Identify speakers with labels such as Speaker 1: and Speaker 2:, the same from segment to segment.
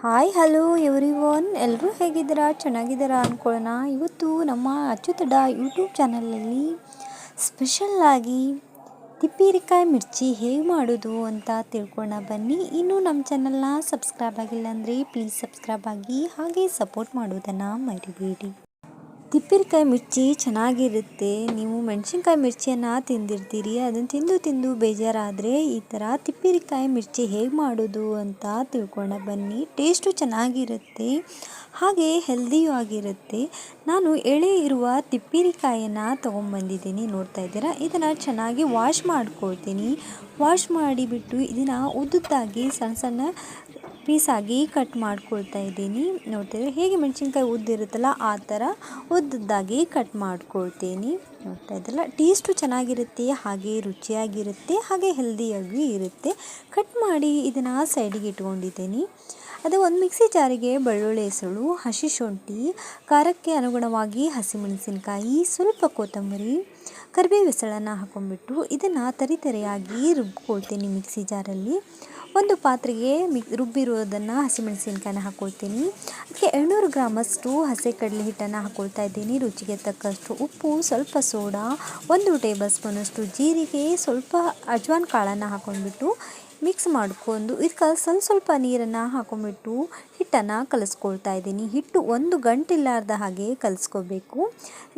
Speaker 1: Hi, hello every one ಎಲ್ಲರೂ ಹೇಗಿದ್ದೀರಾ? ಚೆನ್ನಾಗಿದ್ದೀರಾ ಅಂದ್ಕೊಳ್ಳೋಣ ಇವತ್ತು ನಮ್ಮ ಅಚ್ಚುತಡ ಯೂಟ್ಯೂಬ್ ಚಾನಲಲ್ಲಿ ಸ್ಪೆಷಲ್ಲಾಗಿ ತಿಪ್ಪಿರಿಕಾಯಿ ಮಿರ್ಚಿ ಹೇಗೆ ಮಾಡೋದು ಅಂತ ತಿಳ್ಕೊಳ್ಳೋಣ. ಬನ್ನಿ. ಇನ್ನೂ ನಮ್ಮ ಚಾನಲ್ನ ಸಬ್ಸ್ಕ್ರೈಬ್ ಆಗಿಲ್ಲ ಅಂದರೆ ಪ್ಲೀಸ್ ಸಬ್ಸ್ಕ್ರೈಬ್ ಆಗಿ ಹಾಗೆ ಸಪೋರ್ಟ್ ಮಾಡೋದನ್ನು ಮರಿಬೇಡಿ. ತಿಪ್ಪಿರಿಕಾಯಿ ಮಿರ್ಚಿ ಚೆನ್ನಾಗಿರುತ್ತೆ. ನೀವು ಮೆಣಸಿನ್ಕಾಯಿ ಮಿರ್ಚಿಯನ್ನು ತಿಂದಿರ್ತೀರಿ. ಅದನ್ನು ತಿಂದು ತಿಂದು ಬೇಜಾರಾದರೆ ಈ ಥರ ತಿಪ್ಪಿರಿಕಾಯಿ ಮಿರ್ಚಿ ಹೇಗೆ ಮಾಡೋದು ಅಂತ ತಿಳ್ಕೊಳ್ಳೋಣ ಬನ್ನಿ. ಟೇಸ್ಟು ಚೆನ್ನಾಗಿರುತ್ತೆ. ಹಾಗೆ ಹೆಲ್ದಿಯೂ ಆಗಿರುತ್ತೆ. ನಾನು ಎಳೆ ಇರುವ ತಿಪ್ಪಿರಿಕಾಯನ್ನು ತೊಗೊಂಬಂದಿದ್ದೀನಿ. ನೋಡ್ತಾ ಇದ್ದೀರಾ? ಇದನ್ನು ಚೆನ್ನಾಗಿ ವಾಶ್ ಮಾಡ್ಕೊಳ್ತೀನಿ. ವಾಶ್ ಮಾಡಿಬಿಟ್ಟು ಇದನ್ನು ಉದ್ದುದ್ದಾಗಿ ಸಣ್ಣ ಸಣ್ಣ ಪೀಸಾಗಿ ಕಟ್ ಮಾಡ್ಕೊಳ್ತಾ ಇದ್ದೀನಿ. ನೋಡ್ತಿದ್ರೆ ಹೇಗೆ ಮೆಣಸಿನ್ಕಾಯಿ ಉದ್ದಿರುತ್ತಲ್ಲ ಆ ಥರ ಉದ್ದದ್ದಾಗಿ ಕಟ್ ಮಾಡ್ಕೊಳ್ತೀನಿ. ನೋಡ್ತಾ ಇದ್ದಲ್ಲ ಟೇಸ್ಟು ಚೆನ್ನಾಗಿರುತ್ತೆ, ಹಾಗೆ ರುಚಿಯಾಗಿರುತ್ತೆ, ಹಾಗೆ ಹೆಲ್ದಿಯಾಗಿ ಇರುತ್ತೆ. ಕಟ್ ಮಾಡಿ ಇದನ್ನು ಸೈಡಿಗೆ ಇಟ್ಕೊಂಡಿದ್ದೀನಿ. ಅದು ಒಂದು ಮಿಕ್ಸಿ ಜಾರಿಗೆ ಬೆಳ್ಳುಳ್ಳಿ, ಹೆಸಳು, ಹಸಿ ಶುಂಠಿ, ಖಾರಕ್ಕೆ ಅನುಗುಣವಾಗಿ ಹಸಿಮೆಣಸಿನಕಾಯಿ, ಸ್ವಲ್ಪ ಕೊತ್ತಂಬರಿ ಕರಿಬೇವು ಹೆಸಳನ್ನು ಹಾಕೊಂಡ್ಬಿಟ್ಟು ಇದನ್ನು ತರಿತರಿಯಾಗಿ ರುಬ್ಕೊಳ್ತೀನಿ ಮಿಕ್ಸಿ ಜಾರಲ್ಲಿ. ಒಂದು ಪಾತ್ರೆಗೆ ಮಿ, ರುಬ್ಬಿರೋದನ್ನು ಹಸಿಮೆಣಸಿನ್ಕಾಯನ್ನ ಹಾಕ್ಕೊಳ್ತೀನಿ ಅದಕ್ಕೆ ಏಳ್ನೂರು ಗ್ರಾಮಷ್ಟು ಹಸಿ ಕಡಲೆ ಹಿಟ್ಟನ್ನು ಹಾಕ್ಕೊಳ್ತಾ ಇದ್ದೀನಿ. ರುಚಿಗೆ ತಕ್ಕಷ್ಟು ಉಪ್ಪು, ಸ್ವಲ್ಪ ಸೋಡಾ, ಒಂದು ಟೇಬಲ್ ಸ್ಪೂನಷ್ಟು ಜೀರಿಗೆ, ಸ್ವಲ್ಪ ಅಜ್ವಾನ್ ಕಾಳನ್ನು ಹಾಕ್ಕೊಂಡ್ಬಿಟ್ಟು ಮಿಕ್ಸ್ ಮಾಡ್ಕೊಂಡು ಇದಕ್ಕೆ ಸ್ವಲ್ಪ ಸ್ವಲ್ಪ ನೀರನ್ನು ಹಾಕೊಂಬಿಟ್ಟು ಹಿಟ್ಟನ್ನು ಕಲಿಸ್ಕೊಳ್ತಾ ಇದ್ದೀನಿ. ಹಿಟ್ಟು ಒಂದು ಗಂಟಿಲ್ಲಾರ್ದ ಹಾಗೆ ಕಲಿಸ್ಕೋಬೇಕು.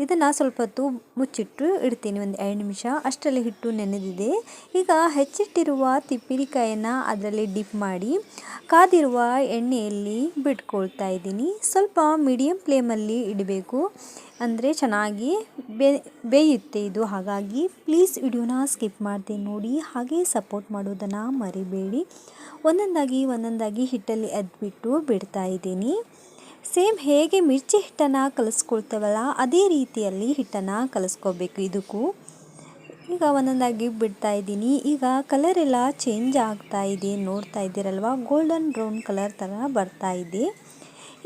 Speaker 1: ಇದನ್ನು ಸ್ವಲ್ಪ ಹೊತ್ತು ಮುಚ್ಚಿಟ್ಟು ಇಡ್ತೀನಿ, ಒಂದು ಎರಡು ನಿಮಿಷ. ಅಷ್ಟರಲ್ಲಿ ಹಿಟ್ಟು ನೆನೆದಿದೆ. ಈಗ ಹೆಚ್ಚಿಟ್ಟಿರುವ ತಿಪ್ಪಿರಿಕಾಯನ್ನು ಅದರಲ್ಲಿ ಡಿಪ್ ಮಾಡಿ ಕಾದಿರುವ ಎಣ್ಣೆಯಲ್ಲಿ ಬಿಟ್ಕೊಳ್ತಾ ಇದ್ದೀನಿ. ಸ್ವಲ್ಪ ಮೀಡಿಯಂ ಫ್ಲೇಮಲ್ಲಿ ಇಡಬೇಕು. ಅಂದರೆ ಚೆನ್ನಾಗಿ ಬೇಯುತ್ತೆ ಇದು. ಹಾಗಾಗಿ ಪ್ಲೀಸ್ ವಿಡಿಯೋನ ಸ್ಕಿಪ್ ಮಾಡಿದೆ ನೋಡಿ. ಹಾಗೆ ಸಪೋರ್ಟ್ ಮಾಡೋದನ್ನು ಮರಿಬೇಡಿ. ಒಂದೊಂದಾಗಿ ಒಂದೊಂದಾಗಿ ಹಿಟ್ಟಲ್ಲಿ ಎದ್ಬಿಟ್ಟು ಬಿಡ್ತಾ ಇದ್ದೀನಿ. ಸೇಮ್ ಹೇಗೆ ಮಿರ್ಚಿ ಹಿಟ್ಟನ್ನು ಕಲಿಸ್ಕೊಳ್ತೇವಲ್ಲ, ಅದೇ ರೀತಿಯಲ್ಲಿ ಹಿಟ್ಟನ್ನು ಕಲಿಸ್ಕೋಬೇಕು ಇದಕ್ಕೂ. ಈಗ ಒಂದೊಂದಾಗಿ ಬಿಡ್ತಾ ಇದ್ದೀನಿ. ಈಗ ಕಲರ್ ಎಲ್ಲ ಚೇಂಜ್ ಆಗ್ತಾ ಇದೆ. ನೋಡ್ತಾ ಇದ್ದೀರಲ್ವ? ಗೋಲ್ಡನ್ ಬ್ರೌನ್ ಕಲರ್ ಥರ ಬರ್ತಾ ಇದೆ.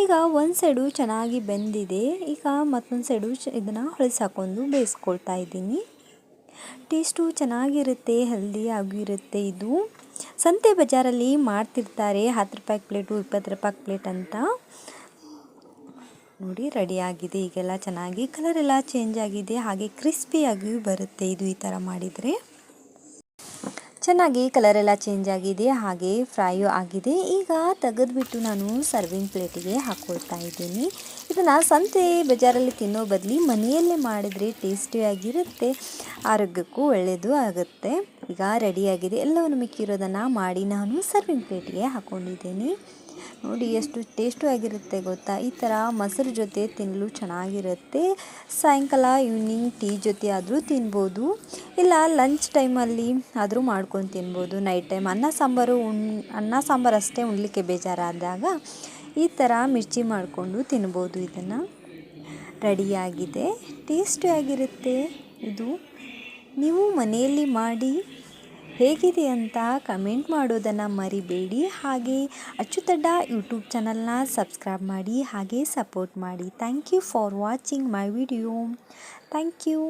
Speaker 1: ಈಗ ಒಂದು ಸೈಡು ಚೆನ್ನಾಗಿ ಬೆಂದಿದೆ. ಈಗ ಮತ್ತೊಂದು ಸೈಡು ಇದನ್ನು ಹೊಳಸಾಕೊಂಡು ಬೇಯಿಸ್ಕೊಳ್ತಾ ಇದ್ದೀನಿ. ಟೇಸ್ಟು ಚೆನ್ನಾಗಿರುತ್ತೆ, ಹೆಲ್ದಿ ಆಗಿರುತ್ತೆ ಇದು. ಸಂತೆ ಬಜಾರಲ್ಲಿ ಮಾಡ್ತಿರ್ತಾರೆ, ಹತ್ತು ರೂಪಾಯಿ ಪ್ಲೇಟು, ಇಪ್ಪತ್ತು ರೂಪಾಯಿ ಪ್ಲೇಟ್ ಅಂತ. ನೋಡಿ, ರೆಡಿ ಆಗಿದೆ. ಈಗೆಲ್ಲ ಚೆನ್ನಾಗಿ ಕಲರ್ ಎಲ್ಲ ಚೇಂಜ್ ಆಗಿದೆ. ಹಾಗೆ ಕ್ರಿಸ್ಪಿಯಾಗಿಯೂ ಬರುತ್ತೆ ಇದು ಈ ಥರ ಮಾಡಿದರೆ. ಚೆನ್ನಾಗಿ ಕಲರ್ ಎಲ್ಲ ಚೇಂಜ್ ಆಗಿದೆ, ಹಾಗೆ ಫ್ರೈಯೂ ಆಗಿದೆ. ಈಗ ತೆಗೆದುಬಿಟ್ಟು ನಾನು ಸರ್ವಿಂಗ್ ಪ್ಲೇಟಿಗೆ ಹಾಕ್ಕೊಳ್ತಾ ಇದ್ದೀನಿ. ಇದನ್ನು ಸಂತೆ ಬಜಾರಲ್ಲಿ ತಿನ್ನೋ ಬದಲಿ ಮನೆಯಲ್ಲೇ ಮಾಡಿದರೆ ಟೇಸ್ಟಿಯಾಗಿರುತ್ತೆ ಆರೋಗ್ಯಕ್ಕೂ ಒಳ್ಳೆಯದು ಆಗುತ್ತೆ. ಈಗ ರೆಡಿಯಾಗಿದೆ ಎಲ್ಲವನ್ನು ಮಿಕ್ಕಿರೋದನ್ನು ಮಾಡಿ ನಾನು ಸರ್ವಿಂಗ್ ಪ್ಲೇಟಿಗೆ ಹಾಕ್ಕೊಂಡಿದ್ದೀನಿ ನೋಡಿ ಎಷ್ಟು ಟೇಸ್ಟು ಆಗಿರುತ್ತೆ ಗೊತ್ತಾ? ಈ ಥರ ಮೊಸರು ಜೊತೆ ತಿನ್ನಲು ಚೆನ್ನಾಗಿರುತ್ತೆ. ಸಾಯಂಕಾಲ ಈವ್ನಿಂಗ್ ಟೀ ಜೊತೆ ಆದರೂ ತಿನ್ಬೋದು. ಇಲ್ಲ ಲಂಚ್ ಟೈಮಲ್ಲಿ ಆದರೂ ಮಾಡ್ಕೊಂಡು ತಿನ್ಬೋದು ನೈಟ್ ಟೈಮ್ ಅನ್ನ ಸಾಂಬಾರು ಅನ್ನ ಸಾಂಬಾರು ಅಷ್ಟೇ ಉಣ್ಲಿಕ್ಕೆ ಬೇಜಾರಾದಾಗ ಈ ಥರ ಮಿರ್ಚಿ ಮಾಡಿಕೊಂಡು ತಿನ್ಬೋದು ಇದನ್ನು. ರೆಡಿಯಾಗಿದೆ ಟೇಸ್ಟಿಯಾಗಿರುತ್ತೆ ಇದು. ನೀವು ಮನೆಯಲ್ಲಿ ಮಾಡಿ ಹೇಗಿದೆ ಅಂತ ಕಮೆಂಟ್ ಮಾಡೋದನ್ನು ಮರಿಬೇಡಿ. ಹಾಗೆ ಅಚ್ಚುತಡ್ಡ ಯೂಟ್ಯೂಬ್ ಚಾನಲ್ನ ಸಬ್ಸ್ಕ್ರೈಬ್ ಮಾಡಿ, ಹಾಗೆ ಸಪೋರ್ಟ್ ಮಾಡಿ. Thank you for watching my video. Thank you.